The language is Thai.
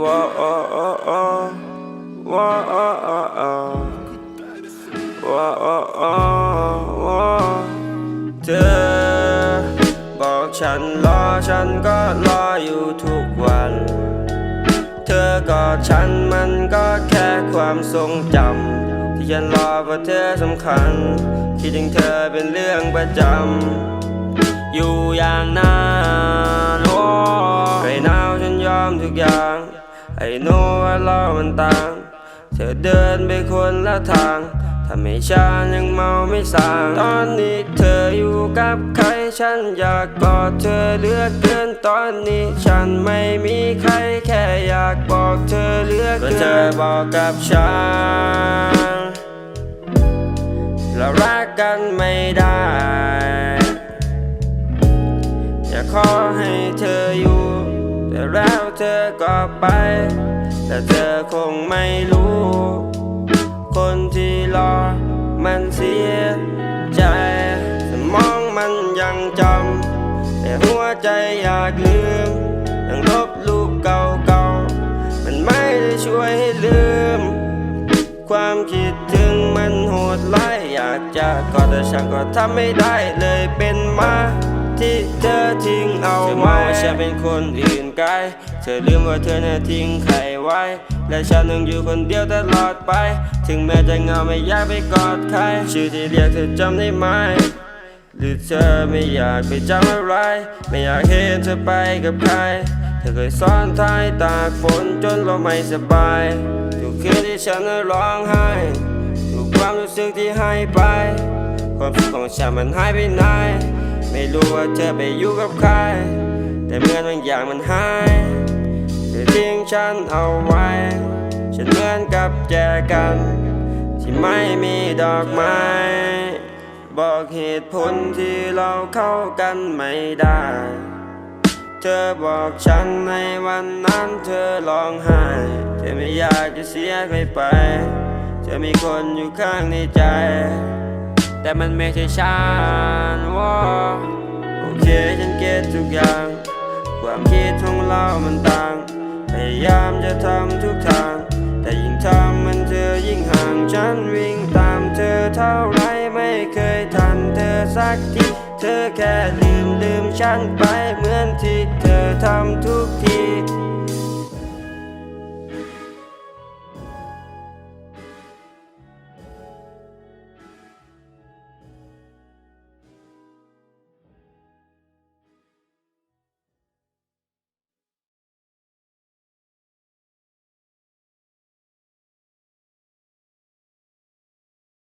ว้าอ้ออ้ออ้อว้าอ้ออ้ออ้อว้าวเธอบอกฉันรอฉันก็รออยู่ทุกวัน เธอกอดฉันมันก็แค่ความทรงจำที่ฉันรอเพราะเธอสำคัญ คิดถึงเธอเป็นเรื่องประจำอยู่อย่างนาน ไอ้โน้ว่าเรามันต่าง เธอเดินไปคนละทางทำให้ฉันยังเมาไม่สาง ตอนนี้เธออยู่กับใคร ฉันอยากกอดเธอเหลือเกิน ตอนนี้ฉันไม่มีใครแค่อยากบอกเธอเหลือเกินเธอบอกกับฉันเรารักกันไม่ได้ อยากขอให้เธออยู่ แต่แล้วเธอก็ไป แต่เธอคงไม่รู้ คนที่รอมันเสียใจสมองมันยังจำ แต่หัวใจอยากลืมยังลบรูปเก่าๆ มันไม่ได้ช่วยให้ลืม ความคิดถึงมันโหดร้ายอยากจะกอดแต่ฉันก็ทำไม่ได้เลยเป็นมา ที่เธอทิ้งเอาไว้ฉันเป็นคนอื่นไกลเธอลืมว่าเธอน่ะทิ้งใครไว้ และฉันต้องอยู่คนเดียวตลอดไป ถึงแม้จะเหงาไม่อยากไปกอดใคร ชื่อที่เรียกเธอจำได้ไหมหรือเธอไม่อยากไปจำอะไร ไม่อยากเห็นเธอไปกับใคร เธอเคยซ้อนท้ายตากฝนจนเราไม่สบายทุกคืนที่ฉันนั้นร้องไห้ทุกความรู้สึกที่ให้ไป ความสุขของฉันมันหายไปไหน ไม่รู้ว่าเธอไปอยู่กับใคร แต่เหมือนบางอย่างมันหายเธอทิ้งฉันเอาไว้ ฉันเหมือนกับแจกัน ที่ไม่มีดอกไม้ บอกเหตุผลที่เราเข้ากันไม่ได้ เธอบอกฉันในวันนั้นเธอร้องไห้ เธอไม่อยากจะเสียใครไป เธอมีคนอยู่ข้างในใจ แต่มันไม่ใช่ฉันว่าโอเคฉันเก็ตทุกอย่าง ความคิดของเรามันต่าง พยายามจะทำทุกทาง แต่ยิ่งทำมันเธอยิ่งห่างฉันวิ่งตามเธอเท่าไรไม่เคยทันเธอสักทีเธอแค่ลืมลืมฉันไปเหมือนที่เธอทำทุกที